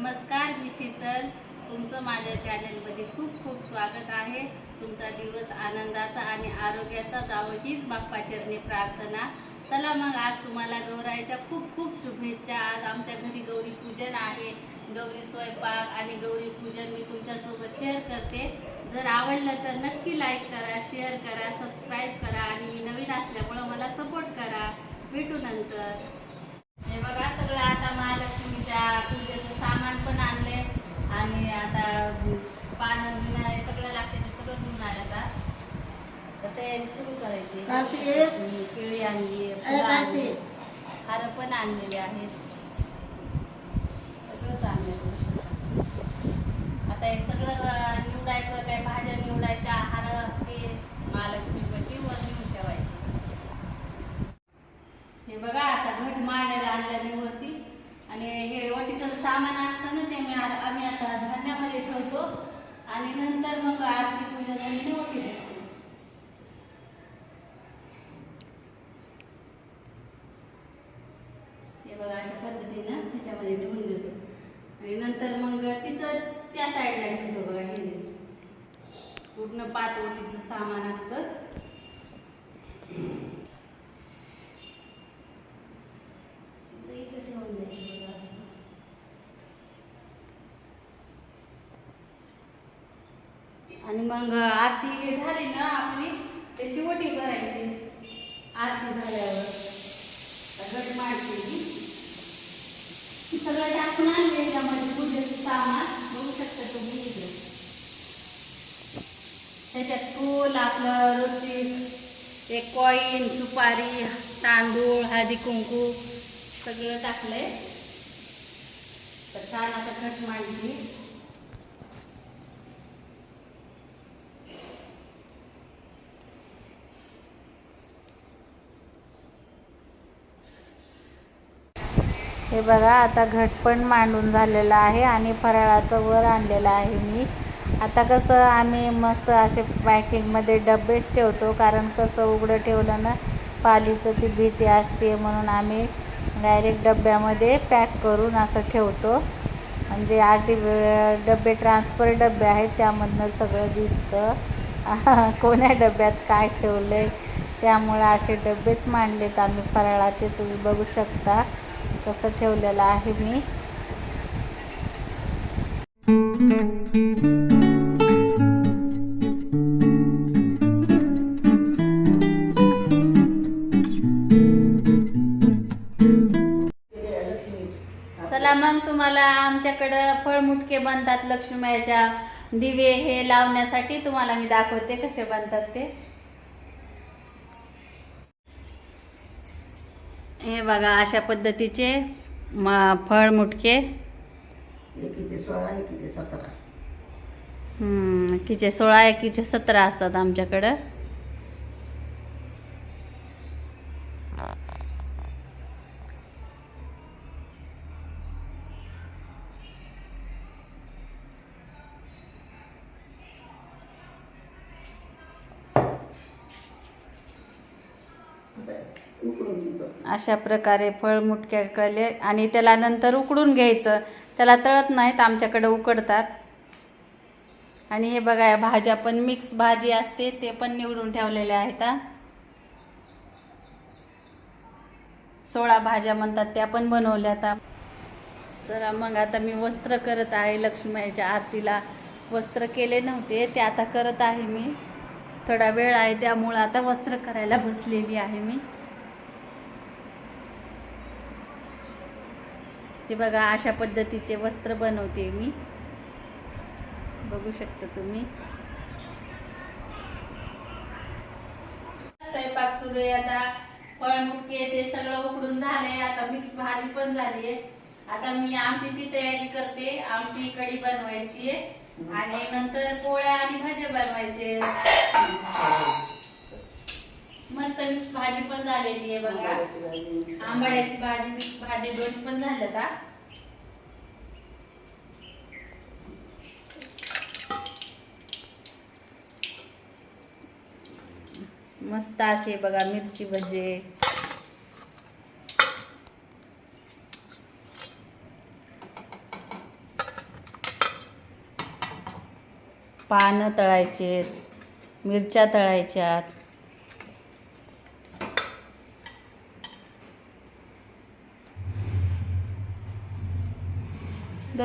नमस्कार मी शीतल. तुमचं माझ्या चॅनलमध्ये खूप खूप स्वागत आहे. तुमचा दिवस आनंदाचा आणि आरोग्याचा जावं हीच बाप्पाचरणी प्रार्थना. चला मग आज तुम्हाला गौराईच्या खूप खूप शुभेच्छा. आज आमच्या घरी गौरी पूजन आहे. गौरी स्वयंपाक आणि गौरी पूजन मी तुमच्यासोबत शेअर करते. जर आवडलं तर नक्की लाईक करा शेअर करा सबस्क्राईब करा आणि मी नवीन असल्यामुळं मला सपोर्ट करा. भेटू नंतर. सगळं आता महालक्ष्मीच्या पूजेचं सामान पण आणले आणि आता पानं बिनं हे सगळं लागते ते सगळं घेऊन आलं आता तर तयारी सुरू करायची. केळी आणली फुलं. हारं पण आणलेले आहेत. सगळंच आणलं आता हे सगळं निवडायचं काय भाज्या निवडायच्या हार ते महालक्ष्मी कशी वर नेऊन ठेवायचे हे बघा आता घट मांडायला आणला मी वरती. आणि हे वटीचं सामान असतं ना ते मी आम्ही आता धान्यामध्ये ठेवतो. आणि नंतर मग आरती पूजा झाली वटी ठेवतो हे बघा अशा पद्धतीनं त्याच्यामध्ये ठेवून देतो. आणि नंतर मग तिचं त्या साईडला ठेवतो बघा हे पूर्ण पाच ओटीचं सामान असतं तिचं इथं ठेवून द्यायचं बघा असं. आणि मग आरती झाली ना आपली त्याची ओटी भरायची. आरती झाल्यावर. घट मांडते सगळं टाकून आणले त्यामध्ये पूजेचं सामान. बघू शकता तुम्ही इथे. त्याच्यात फूल आपलं रोजची एक कॉईन सुपारी तांदूळ हळदी कुंकू सगळं टाकलंय. तर छान आता घट मांडली. हे बघा आता घट पण मांडून झालेलं आहे आणि फराळाचं वर आणलेलं आहे मी. आता कसं आम्ही मस्त असे पॅकिंगमध्ये डब्बेच ठेवतो कारण कसं उघडं ठेवलं ना पालीचं ती भीती असते म्हणून आम्ही डायरेक्ट डब्यामध्ये पॅक करून असं ठेवतो. म्हणजे आटी डबे ट्रान्सफर डबे आहेत त्यामधनं सगळं दिसतं. कोण्या डब्यात काय ठेवलं आहे त्यामुळं असे डब्बेच मांडलेत आम्ही फराळाचे तुम्ही बघू शकता. कसं ठेवलेलं आहे मी. चला मग तुम्हाला आमच्याकडं फळमुटके बनतात लक्ष्मीच्या दिवे हे लावण्यासाठी तुम्हाला मी दाखवते कसे बनतात ते. हे बघा अशा पद्धतीचे म फळमुटके एकीचे सोळा एकीचे सतरा. हम्म, एकीचे सोळा एकीचे सतरा असतात आमच्याकडं. अशा प्रकारे फळ मुटक्या केले आणि त्याला नंतर उकडून घ्यायचं. त्याला तळत नाहीत आमच्याकडे उकडतात. आणि हे बघा या भाज्या पण मिक्स भाजी असते ते पण निवडून ठेवलेल्या आहेत सोळा भाज्या म्हणतात त्या पण बनवल्या आता तर मग आता मी वस्त्र करत आहे लक्ष्मीच्या आरतीला. वस्त्र केले नव्हते ते आता करत आहे मी. थोडा वेळ आहे त्यामुळं आता वस्त्र करायला बसलेली आहे मी. हे बघा अशा पद्धतीचे वस्त्र बनवते मी. बघू शकता तुम्ही. स्वयंपाक सुरू आहे आता. फळमुटके ते सगळं उकडून झालंय. आता मिक्स भाजी पण झाली आहे. आता मी आमटीची तयारी करते. आमटी कढी बनवायची आहे. आणि नंतर पोळ्या आणि भाज्या बनवायचे मस्त मिक्स भाजी पण झालेली आहे बघा. आंबाड्याची भाजी मिक्स भाजी दोन पण झाल्या का मस्त असे बघा मिरची भजे. पानं तळायचे मिरच्या तळायच्यात.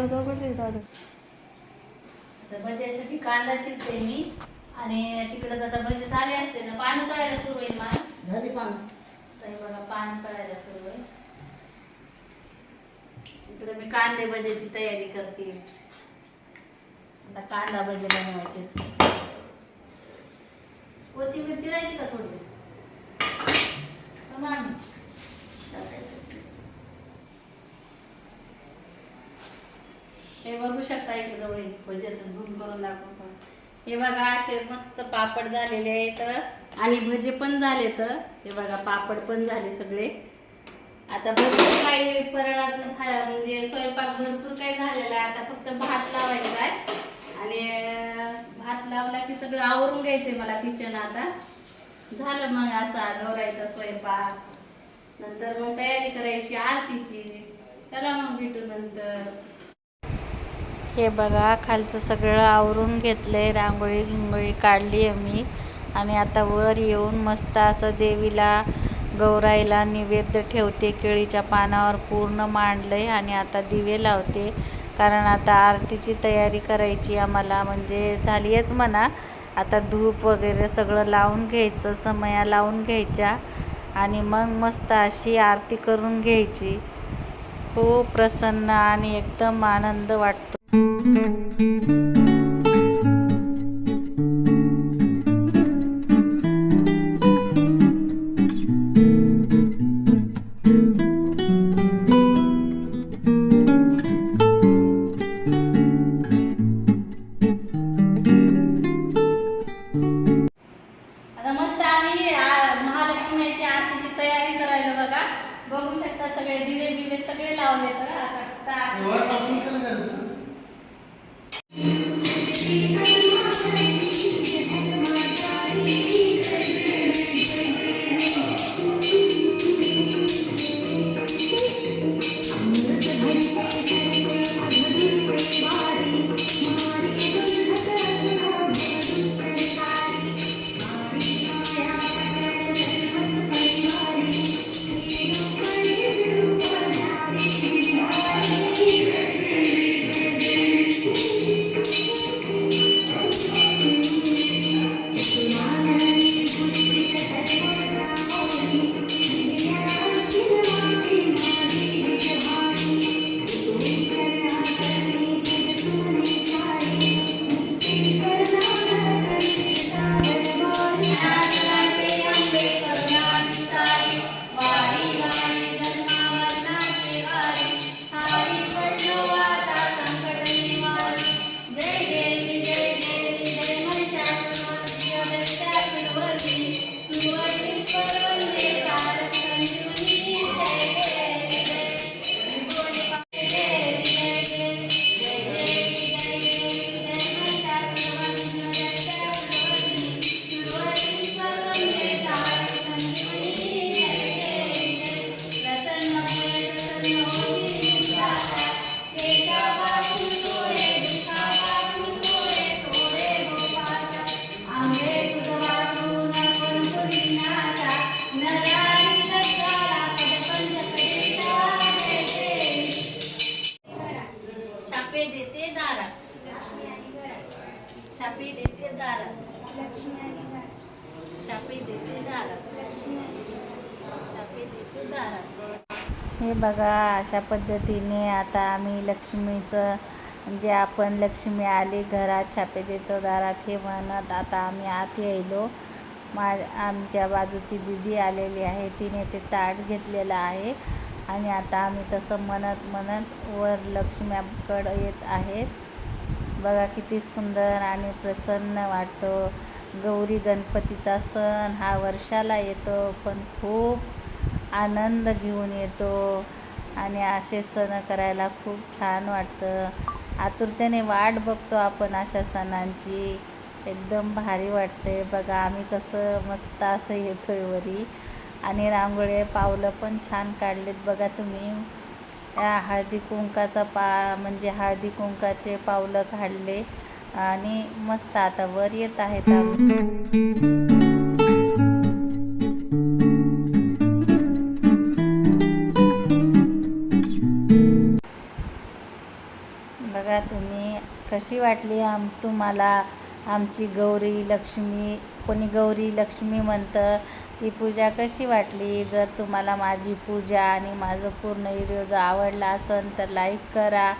दररोज उघडले दादा तर भज्यासाठी कांदा चिरते मी. आणि तिकडे आता भजे झाले असते ना पानं तळायला सुरू होईल मला झाली पान. तर बघा पान तळायला सुरू होईल. इकडे मी कांदे भज्याची तयारी करते. आता कांदा भजे बनवायचे. कोथिंबीर चिरायची का थोडी हो मामी? हे बघू शकता इकडे जवळ भजेचं झूम करून दाखवतो. हे बघा असे मस्त पापड झालेले आहेत. आणि भजे पण झाले तर हे बघा पापड पण झाले सगळे. आता भरपूर काही परळाचं झा- म्हणजे स्वयंपाक भरपूर काही झालेला आहे. आता फक्त भात लावायचा आहे. आणि भात लावला की सगळं आवरून घ्यायचंय मला किचन आता. झालं मग असा गौरायचा स्वयंपाक. नंतर मग तयारी करायची आरतीची. चला मग भेटू नंतर. हे बघा खालचं सगळं आवरून घेतलंय रांगोळी गिंगोळी काढली आहे मी. आणि आता वर येऊन मस्त असं देवीला गौराईला निवेद्य ठेवते केळीच्या पानावर पूर्ण मांडलंय आणि आता दिवे लावते. कारण आता आरतीची तयारी करायची आम्हाला म्हणजे झाली आहेच म्हणा. आता धूप वगैरे सगळं लावून घ्यायचं समया लावून घ्यायच्या. आणि मग मस्त अशी आरती करून घ्यायची. खूप प्रसन्न आणि एकदम आनंद वाटतो. छापे देते दारात छापे देते दारात छापे देते दारात छापे देते दारात हे बघा अशा पद्धतीने आता आम्ही लक्ष्मीचं म्हणजे आपण लक्ष्मी आली घरात छापे देतो दारात हे म्हणत आता आम्ही आत यायलो. मा आमच्या बाजूची दिदी आलेली आहे तिने ते ताट घेतलेलं आहे. आणि आता आम्ही तसं म्हणत म्हणत वर लक्ष्म्याकडं येत आहेत. बघा किती सुंदर आणि प्रसन्न वाटतो. गौरी गणपतीचा सण हा वर्षाला येतो पण खूप आनंद घेऊन येतो. आणि असे सण करायला खूप छान वाटतं. आतुरतेने वाट बघतो आपण अशा सणांची. एकदम भारी वाटते बघा आम्ही कसं मस्त असं येतोय वरी. आणि रांगोळी पावलं पण छान काढलेत बघा तुम्ही. या हळदी कुंकाचा पा म्हणजे हळदी कुंकाचे पावलं काढले. आणि मस्त आता वर येत आहेत बघा तुम्ही कशी वाटली आम तुम्हाला आमची गौरी लक्ष्मी कोणी गौरी लक्ष्मी म्हणतं ती पूजा कशी वाटली? जर तुम्हाला माझी पूजा आणि माझं पूर्ण व्हिडिओ जर आवडला असेल तर लाईक करा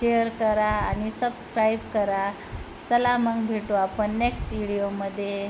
शेअर करा आणि सबस्क्राईब करा. चला मग भेटू आपण नेक्स्ट व्हिडिओमध्ये